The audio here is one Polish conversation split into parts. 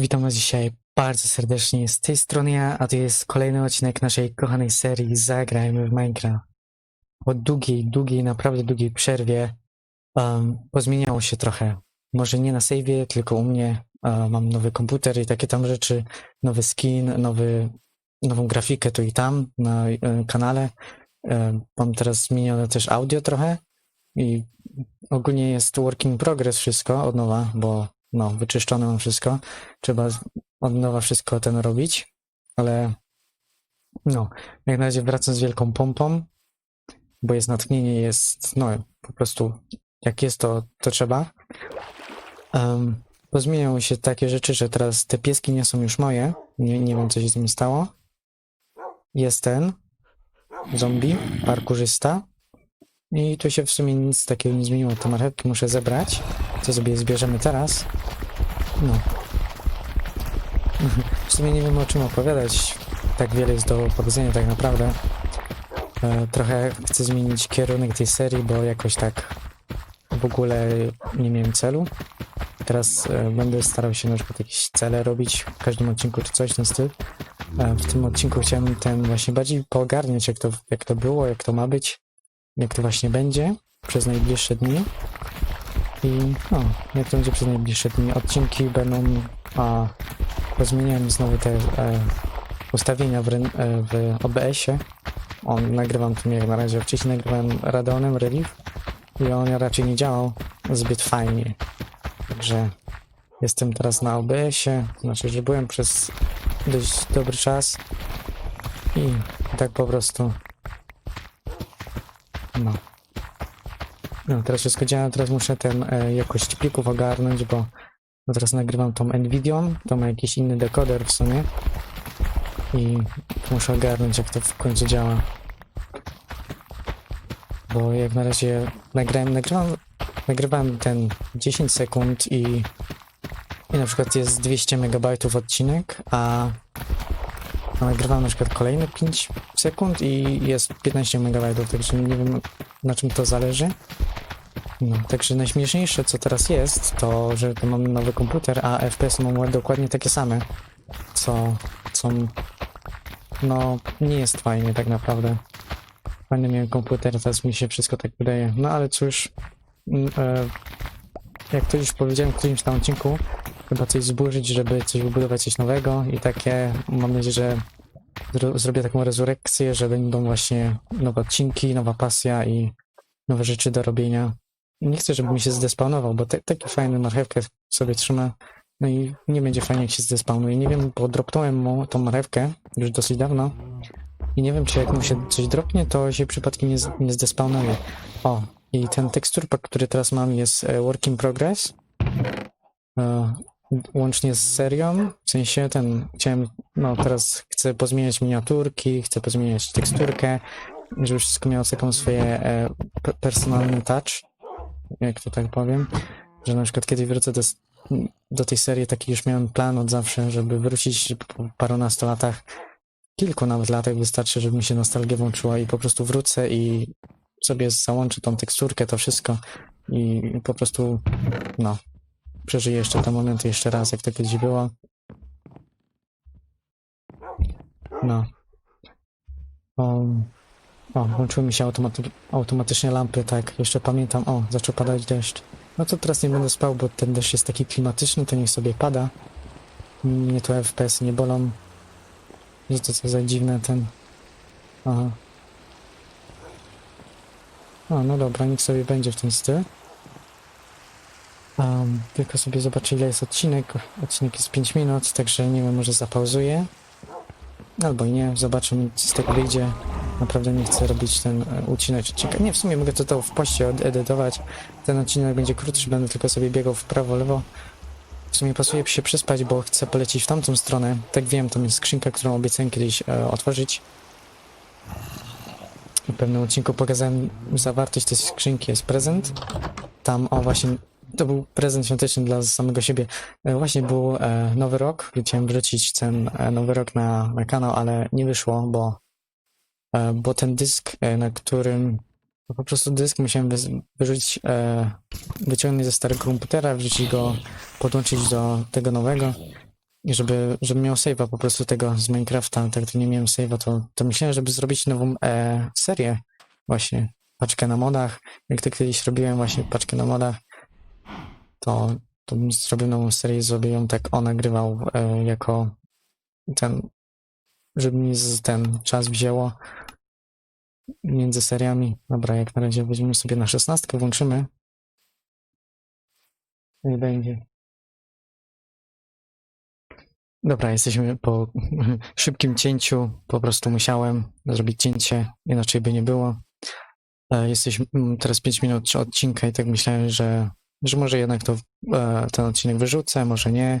Witam Was dzisiaj bardzo serdecznie. Z tej strony ja, a to jest kolejny odcinek naszej kochanej serii Zagrajmy w Minecraft. Po długiej, długiej, naprawdę długiej przerwie um, pozmieniało się trochę. Może nie na save'ie, tylko u mnie. E, mam nowy komputer i takie tam rzeczy, nowy skin, nowy, nową grafikę tu i tam na e, kanale. E, mam teraz zmienione też audio trochę i ogólnie jest work in progress wszystko od nowa, bo no, wyczyszczone mam wszystko. Trzeba od nowa wszystko ten robić, ale no, jak na razie wracam z wielką pompą, bo jest natchnienie, jest, no, po prostu jak jest, to, to trzeba. Um, się takie rzeczy, że teraz te pieski nie są już moje. Nie, nie wiem, co się z nimi stało. Jest ten zombie, parkurzysta. I tu się w sumie nic takiego nie zmieniło. Te marchewki muszę zebrać. Co sobie zbierzemy teraz? No. W sumie nie wiem o czym opowiadać. Tak wiele jest do powiedzenia tak naprawdę. E, trochę chcę zmienić kierunek tej serii, bo jakoś tak w ogóle nie miałem celu. Teraz e, będę starał się na przykład jakieś cele robić w każdym odcinku czy coś ten styl. E, w tym odcinku chciałem ten właśnie bardziej poogarniać jak to, jak to było, jak to ma być, jak to właśnie będzie przez najbliższe dni. I no, jak to będzie przez najbliższe dni. Odcinki będą, a pozmieniałem znowu te e, ustawienia w, e, w OBS-ie. On nagrywam tu jak na razie. Wcześniej nagrywałem Radeonem Relief i on raczej nie działał zbyt fajnie. Także jestem teraz na OBS-ie, znaczy, że byłem przez dość dobry czas i tak po prostu no. No, teraz wszystko działa, teraz muszę ten e, jakość plików ogarnąć, bo teraz nagrywam tą Nvidią, to ma jakiś inny dekoder w sumie i muszę ogarnąć jak to w końcu działa. Bo jak na razie nagrałem, nagrywam, nagrywam ten 10 sekund i, i na przykład jest 200 MB odcinek, a nagrywam na przykład kolejne 5 sekund i jest 15 MB, także nie wiem na czym to zależy. No, także najśmieszniejsze co teraz jest, to że mam nowy komputer, a FPS mam dokładnie takie same, co, co no nie jest fajnie tak naprawdę. Fajny miałem komputer, teraz mi się wszystko tak wydaje. No ale cóż, mm, e, jak to już powiedziałem w którymś tam odcinku, chyba coś zburzyć, żeby coś wybudować, coś nowego i takie, mam nadzieję, że zro zrobię taką rezurekcję, że będą właśnie nowe odcinki, nowa pasja i nowe rzeczy do robienia. Nie chcę, żeby mi się zdespawnował, bo taki fajny marchewkę sobie trzyma, no i nie będzie fajnie, jak się zdespawnuje. Nie wiem, bo dropnąłem mu tą marchewkę już dosyć dawno i nie wiem, czy jak mu się coś dropnie, to się przypadkiem nie, nie zdespawnuje. O, i ten teksturpak, który teraz mam jest e, work in progress. Łącznie z serią, w sensie ten, chciałem, no teraz chcę pozmieniać miniaturki, chcę pozmieniać teksturkę, żeby wszystko miało taką swoje e, pe- personalny touch, jak to tak powiem, że na przykład kiedy wrócę do, do tej serii, taki już miałem plan od zawsze, żeby wrócić po parunastu latach, kilku nawet latach wystarczy, żeby mi się nostalgia włączyła i po prostu wrócę i sobie załączę tą teksturkę, to wszystko i po prostu, no, przeżyję jeszcze te momenty jeszcze raz, jak to kiedyś było. No. O, o włączyły mi się automaty automatycznie lampy, tak, jeszcze pamiętam, o, zaczął padać deszcz. No to teraz nie będę spał, bo ten deszcz jest taki klimatyczny, to niech sobie pada. Mnie to FPS nie bolą. Że to co za dziwne ten... Aha. O, no dobra, niech sobie będzie w ten styl. Um, tylko sobie zobaczę ile jest odcinek. Odcinek jest 5 minut, także nie wiem, może zapauzuję. Albo nie, zobaczymy co z tego wyjdzie. Naprawdę nie chcę robić ten e, odcinek odcinka. Nie, w sumie mogę to, to w poście edytować. Ten odcinek będzie krótszy, będę tylko sobie biegał w prawo, lewo. W sumie pasuje się przespać, bo chcę polecieć w tamtą stronę. Tak wiem, tam jest skrzynka, którą obiecałem kiedyś e, otworzyć. W pewnym odcinku pokazałem zawartość tej skrzynki, jest prezent. Tam, o właśnie, to był prezent świąteczny dla samego siebie. E, Właśnie był e, nowy rok, chciałem wrzucić ten e, nowy rok na, na kanał, ale nie wyszło, bo, bo ten dysk, na którym po prostu dysk musiałem wyrzucić, wyciągnąć ze starego komputera, wrzucić go, podłączyć do tego nowego żeby, żeby miał save'a po prostu tego z Minecrafta, tak to nie miałem save'a, to, to myślałem, żeby zrobić nową serię właśnie, paczkę na modach. Jak to kiedyś robiłem właśnie paczkę na modach, to, to zrobił nową serię, zrobił ją tak, on nagrywał e, jako ten, żeby mi z ten czas wzięło między seriami. Dobra, jak na razie weźmiemy sobie na szesnastkę, włączymy. Nie będzie. Dobra, jesteśmy po szybkim cięciu. Po prostu musiałem zrobić cięcie, inaczej by nie było. E, Jesteśmy mm, teraz 5 minut odcinka i tak myślałem, że, że może jednak to e, ten odcinek wyrzucę, może nie,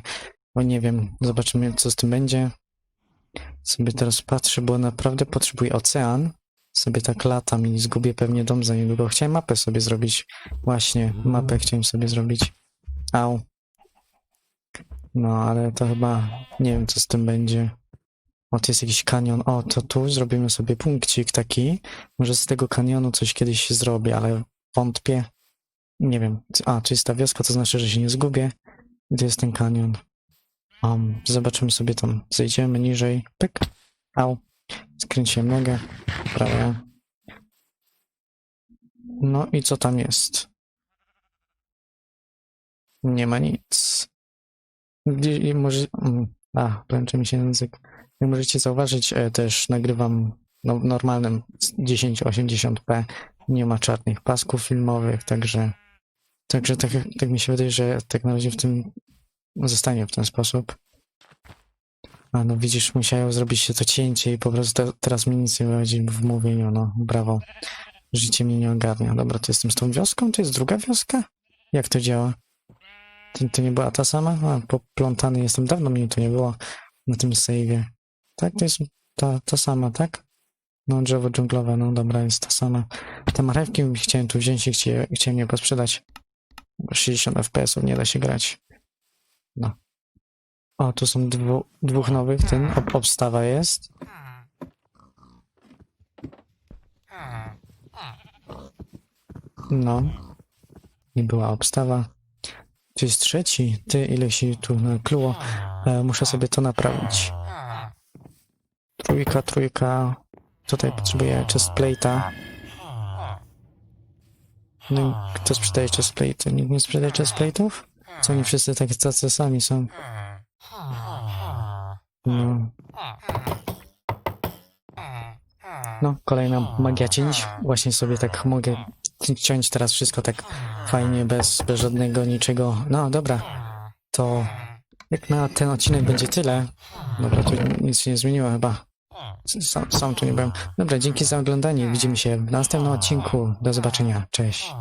bo nie wiem. Zobaczymy, co z tym będzie. Sobie teraz patrzę, bo naprawdę potrzebuję ocean. Sobie tak latam i zgubię pewnie dom za niedługo. Chciałem mapę sobie zrobić. Właśnie, mapę chciałem sobie zrobić. Au. No, ale to chyba nie wiem, co z tym będzie. O, to jest jakiś kanion. O, to tu zrobimy sobie punkcik taki. Może z tego kanionu coś kiedyś się zrobi, ale wątpię. Nie wiem. A, czysta wioska, to znaczy, że się nie zgubię. To jest ten kanion. Um, zobaczymy sobie tam. Zejdziemy niżej. Pyk. Au. Skręciłem nogę. Prawie. No i co tam jest? Nie ma nic. Gdzie, może, mm, a, plęczy mi się język. Jak możecie zauważyć, e, też nagrywam no, normalnym 1080p. Nie ma czarnych pasków filmowych, także, także tak, tak mi się wydaje, że tak na razie w tym zostanie w ten sposób. A no widzisz, musiało zrobić się to cięcie i po prostu te, teraz mi nic nie wychodzi w mówieniu, no brawo. Życie mnie nie ogarnia. Dobra, to jestem z tą wioską? To jest druga wioska? Jak to działa? To, to nie była ta sama? A, poplątany jestem. Dawno mnie to nie było na tym save'ie. Tak, to jest ta, ta sama, tak? No, drzewo dżunglowe, no dobra, jest ta sama. Te marchewki chciałem tu wziąć i chcie, chciałem je posprzedać. Bo 60 FPS-ów nie da się grać. No. O, tu są dwu, dwóch nowych, ten ob, obstawa jest. No. Nie była obstawa. Tu jest trzeci. Ty, ile się tu nakluło. E, muszę sobie to naprawić. Trójka, trójka. Tutaj potrzebuję chestplate'a. No kto sprzedaje chestplate'y? Nikt nie sprzedaje chestplate'ów? Co oni wszyscy tak tacy sami są? No. No, kolejna magia cięć. Właśnie sobie tak mogę ciąć teraz wszystko tak fajnie, bez, bez żadnego niczego. No, dobra. To jak na ten odcinek będzie tyle. Dobra, tu nic się nie zmieniło chyba. Sam, sam tu nie byłem. Dobra, dzięki za oglądanie. Widzimy się w następnym odcinku. Do zobaczenia. Cześć.